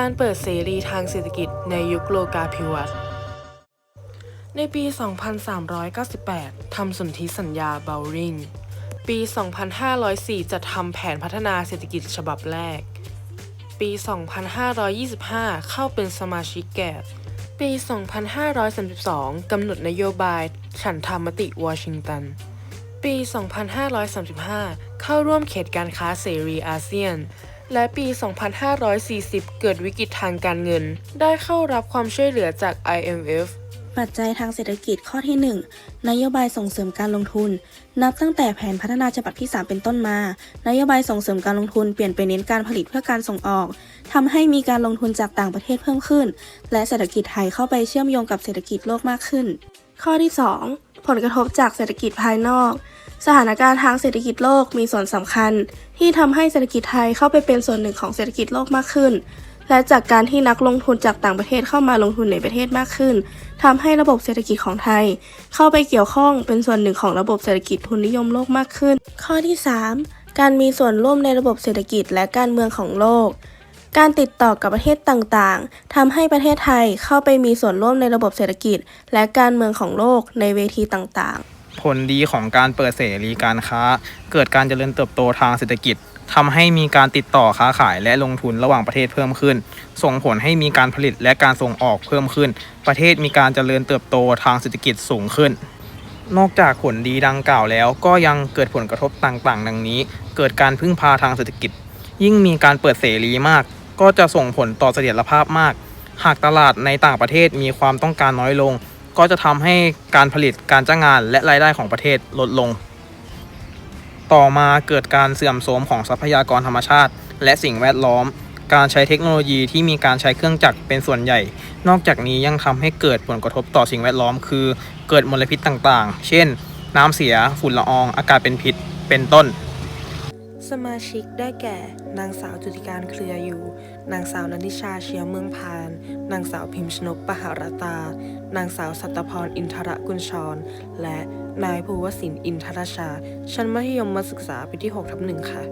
การเปิดเสรีทางเศรษฐกิจในยุคโลกาภิวัตน์ในปี 2398 ทำสนธิสัญญาเบลริง ปี 2504 จะทำแผนพัฒนาเศรษฐกิจฉบับแรก ปี 2525 เข้าเป็นสมาชิกแกดปี 2532 กำหนดนโยบายฉันทามติวอชิงตัน ปี 2535 เข้าร่วมเขตการค้าเสรีอาเซียน และปี 2540 เกิดวิกฤตทางการเงิน ได้เข้ารับความช่วยเหลือจาก IMF ปัจจัยทางเศรษฐกิจข้อที่ 1 นโยบายส่งเสริมการลงทุน นับตั้งแต่แผนพัฒนาฉบับที่ 3 เป็นต้นมา นโยบายส่งเสริมการลงทุนเปลี่ยนไปเน้นการผลิตเพื่อการส่งออกทำให้มีการลงทุนจากต่างประเทศเพิ่มขึ้น และเศรษฐกิจไทยเข้าไปเชื่อมโยงกับเศรษฐกิจโลกมากขึ้น ข้อที่ 2 ผลกระทบจากเศรษฐกิจภายนอก สถานการณ์ทางเศรษฐกิจโลกมีส่วนสำคัญ ที่ทำให้เศรษฐกิจไทยเข้าไปเป็นส่วนหนึ่งของเศรษฐกิจโลกมากขึ้น และจากการที่นักลงทุนจากต่างประเทศเข้ามาลงทุนในประเทศมากขึ้นทำให้ระบบเศรษฐกิจของไทย เข้าไปเกี่ยวข้องเป็นส่วนหนึ่งของระบบเศรษฐกิจทุนนิยมโลกมากขึ้น ข้อที่ 3 การมีส่วนร่วมในระบบเศรษฐกิจและการเมืองของโลกการติดต่อกับประเทศต่างๆทำให้ประเทศไทยเข้าไปมีส่วนร่วมในระบบเศรษฐกิจ และการเมืองของโลกในเวทีต่างๆ ผลดีของการเปิดเสรีการค้า เกิดการเจริญเติบโตทางเศรษฐกิจทำให้มีการติดต่อค้าขายและลงทุนระหว่างประเทศเพิ่มขึ้น ส่งผลให้มีการผลิตและการส่งออกเพิ่มขึ้น ประเทศมีการเจริญเติบโตทางเศรษฐกิจสูงขึ้น นอกจากผลดีดังกล่าวแล้ว ก็ยังเกิดผลกระทบต่างๆ ดังนี้ เกิดการพึ่งพาทางเศรษฐกิจ ยิ่งมีการเปิดเสรีมาก ก็จะส่งผลต่อเสถียรภาพมาก หากตลาดในต่างประเทศมีความต้องการน้อยลง ก็จะทำให้การผลิตการจ้างงานและรายได้ของประเทศลดลง ต่อมาเกิดการเสื่อมโทรมของทรัพยากรธรรมชาติ และสิ่งแวดล้อม การใช้เทคโนโลยีที่มีการใช้เครื่องจักรเป็นส่วนใหญ่ นอกจากนี้ยังทำให้เกิดผลกระทบต่อสิ่งแวดล้อม คือ เกิดมลพิษต่างๆ เช่น น้ำเสีย ฝุ่นละออง อากาศเป็นพิษ เป็นต้น สมาชิกได้แก่ นางสาวจุติการเครืออยู่ นางสาวนันทิชาเชียวเมืองพาน นางสาวพิมพ์ชนกปหารตา นางสาวสัตพรอินทรกุลชร และนายภูวศินทร์อินทรชา ชั้นมัธยมศึกษาปีที่6ทับหนึ่งค่ะ